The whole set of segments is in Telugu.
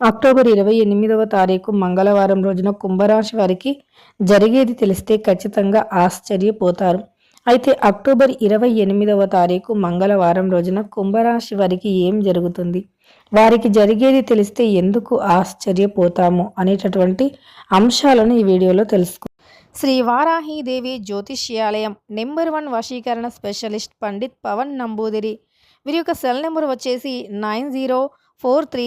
అక్టోబర్ ఇరవై ఎనిమిదవ తారీఖు మంగళవారం రోజున కుంభరాశి వారికి జరిగేది తెలిస్తే ఖచ్చితంగా ఆశ్చర్యపోతారు. అయితే అక్టోబర్ ఇరవై ఎనిమిదవ తారీఖు మంగళవారం రోజున కుంభరాశి వారికి ఏం జరుగుతుంది? వారికి జరిగేది తెలిస్తే ఎందుకు ఆశ్చర్యపోతాము అనేటటువంటి అంశాలను ఈ వీడియోలో తెలుసుకో శ్రీ వారాహీదేవి జ్యోతిష్యాలయం నెంబర్ వన్ వశీకరణ స్పెషలిస్ట్ పండిత్ పవన్ నంబూదిరి. వీరి యొక్క సెల్ నెంబర్ వచ్చేసి nine zero four three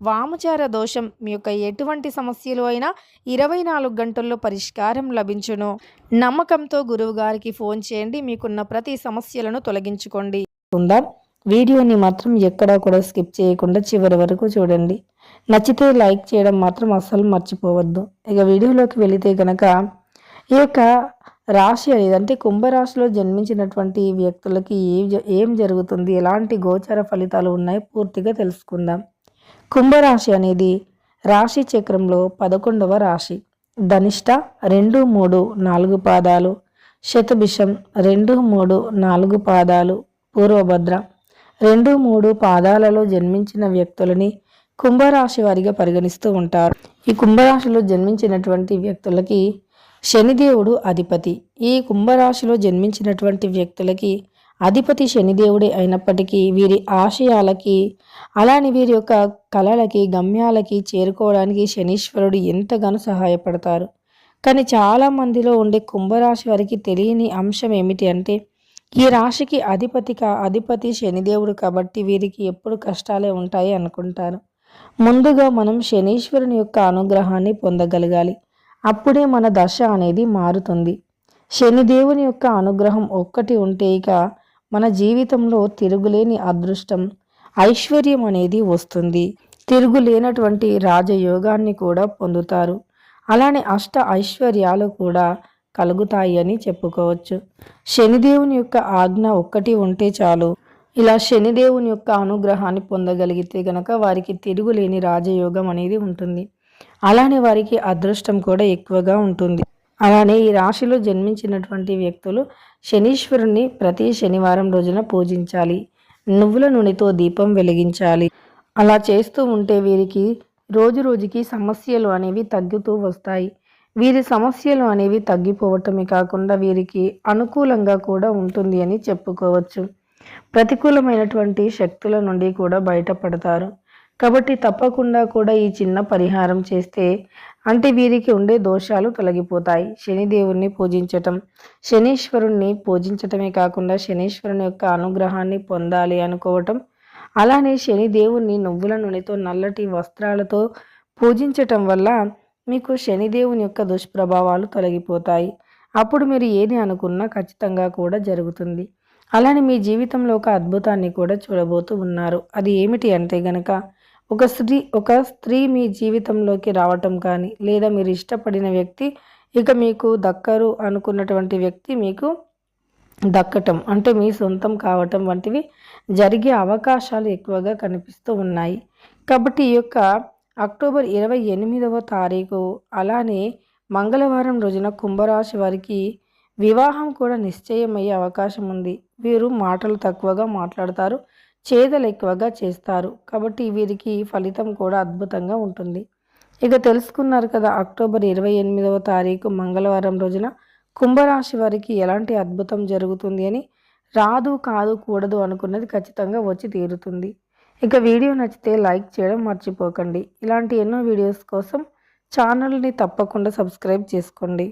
వామచార దోషం మీ యొక్క ఎటువంటి సమస్యలు అయినా ఇరవై నాలుగు గంటల్లో పరిష్కారం లభించును. నమ్మకంతో గురువు గారికి ఫోన్ చేయండి. మీకున్న ప్రతి సమస్యలను తొలగించుకోండి. ఉందాం వీడియోని మాత్రం ఎక్కడా కూడా స్కిప్ చేయకుండా చివరి వరకు చూడండి. నచ్చితే లైక్ చేయడం మాత్రం అస్సలు మర్చిపోవద్దు. ఇక వీడియోలోకి వెళితే కనుక ఈ యొక్క రాశి అనేది అంటే కుంభరాశిలో జన్మించినటువంటి వ్యక్తులకి ఏం ఏం జరుగుతుంది? ఎలాంటి గోచర ఫలితాలు ఉన్నాయో? పూర్తిగా తెలుసుకుందాం. కుంభరాశి అనేది రాశి చక్రంలో పదకొండవ రాశి. ధనిష్ట రెండు మూడు నాలుగు పాదాలు. శతభిషం రెండు మూడు నాలుగు పాదాలు. పూర్వభద్ర రెండు మూడు పాదాలలో జన్మించిన వ్యక్తులని కుంభరాశి వారిగా పరిగణిస్తూ ఉంటారు. ఈ కుంభరాశిలో జన్మించినటువంటి వ్యక్తులకి శనిదేవుడు అధిపతి. ఈ కుంభరాశిలో జన్మించినటువంటి వ్యక్తులకి అధిపతి శనిదేవుడే అయినప్పటికీ వీరి ఆశయాలకి అలానే వీరి యొక్క కళలకి గమ్యాలకి చేరుకోవడానికి శనీశ్వరుడు ఎంతగానో సహాయపడతారు. కానీ చాలా మందిలో ఉండే కుంభరాశి వారికి తెలియని అంశం ఏమిటి అంటే ఈ రాశికి అధిపతిక అధిపతి శనిదేవుడు కాబట్టి వీరికి ఎప్పుడు కష్టాలే ఉంటాయి అనుకుంటారు. ముందుగా మనం శనీశ్వరుని యొక్క అనుగ్రహాన్ని పొందగలగాలి. అప్పుడే మన దశ అనేది మారుతుంది. శనిదేవుని యొక్క అనుగ్రహం ఒక్కటి ఉంటే ఇక మన జీవితంలో తిరుగులేని అదృష్టం ఐశ్వర్యం అనేది వస్తుంది. తిరుగులేనటువంటి రాజయోగాన్ని కూడా పొందుతారు. అలానే అష్ట ఐశ్వర్యాలు కూడా కలుగుతాయి అని చెప్పుకోవచ్చు. శనిదేవుని యొక్క ఆజ్ఞ ఒక్కటి ఉంటే చాలు. ఇలా శనిదేవుని యొక్క అనుగ్రహాన్ని పొందగలిగితే గనక వారికి తిరుగులేని రాజయోగం అనేది ఉంటుంది. అలానే వారికి అదృష్టం కూడా ఎక్కువగా ఉంటుంది. అలానే ఈ రాశిలో జన్మించినటువంటి వ్యక్తులు శనీశ్వరుణ్ణి ప్రతి శనివారం రోజున పూజించాలి. నువ్వుల నూనెతో దీపం వెలిగించాలి. అలా చేస్తూ ఉంటే వీరికి రోజు రోజుకి సమస్యలు అనేవి తగ్గుతూ వస్తాయి. వీరి సమస్యలు అనేవి తగ్గిపోవటమే కాకుండా వీరికి అనుకూలంగా కూడా ఉంటుంది అని చెప్పుకోవచ్చు. ప్రతికూలమైనటువంటి శక్తుల నుండి కూడా బయటపడతారు. కాబట్టి తప్పకుండా కూడా ఈ చిన్న పరిహారం చేస్తే అంటే వీరికి ఉండే దోషాలు తొలగిపోతాయి. శనిదేవుణ్ణి పూజించటం శనీశ్వరుణ్ణి పూజించటమే కాకుండా శనీశ్వరుని యొక్క అనుగ్రహాన్ని పొందాలి అనుకోవటం అలానే శనిదేవుణ్ణి నువ్వుల నూనెతో నల్లటి వస్త్రాలతో పూజించటం వల్ల మీకు శనిదేవుని యొక్క దుష్ప్రభావాలు తొలగిపోతాయి. అప్పుడు మీరు ఏది అనుకున్నా ఖచ్చితంగా కూడా జరుగుతుంది. అలానే మీ జీవితంలో ఒక అద్భుతాన్ని కూడా చూడబోతూ ఉన్నారు. అది ఏమిటి అంటే గనక ఒక స్త్రీ ఒక స్త్రీ మీ జీవితంలోకి రావటం కానీ లేదా మీరు ఇష్టపడిన వ్యక్తి ఇక మీకు దక్కరు అనుకున్నటువంటి వ్యక్తి మీకు దక్కటం అంటే మీ సొంతం కావటం వంటివి జరిగే అవకాశాలు ఎక్కువగా కనిపిస్తూ ఉన్నాయి. కాబట్టి ఈ యొక్క అక్టోబర్ ఇరవై ఎనిమిదవ తారీఖు అలానే మంగళవారం రోజున కుంభరాశి వారికి వివాహం కూడా నిశ్చయమయ్యే అవకాశం ఉంది. వీరు మాటలు తక్కువగా మాట్లాడతారు. చేదలు ఎక్కువగా చేస్తారు. కాబట్టి వీరికి ఫలితం కూడా అద్భుతంగా ఉంటుంది. ఇక తెలుసుకున్నారు కదా అక్టోబర్ ఇరవై ఎనిమిదవ తారీఖు మంగళవారం రోజున కుంభరాశి వారికి ఎలాంటి అద్భుతం జరుగుతుంది అని రాదు కాదు కూడదు అనుకున్నది ఖచ్చితంగా వచ్చి తీరుతుంది. ఇక వీడియో నచ్చితే లైక్ చేయడం మర్చిపోకండి. ఇలాంటి ఎన్నో వీడియోస్ కోసం ఛానల్ని తప్పకుండా సబ్స్క్రైబ్ చేసుకోండి.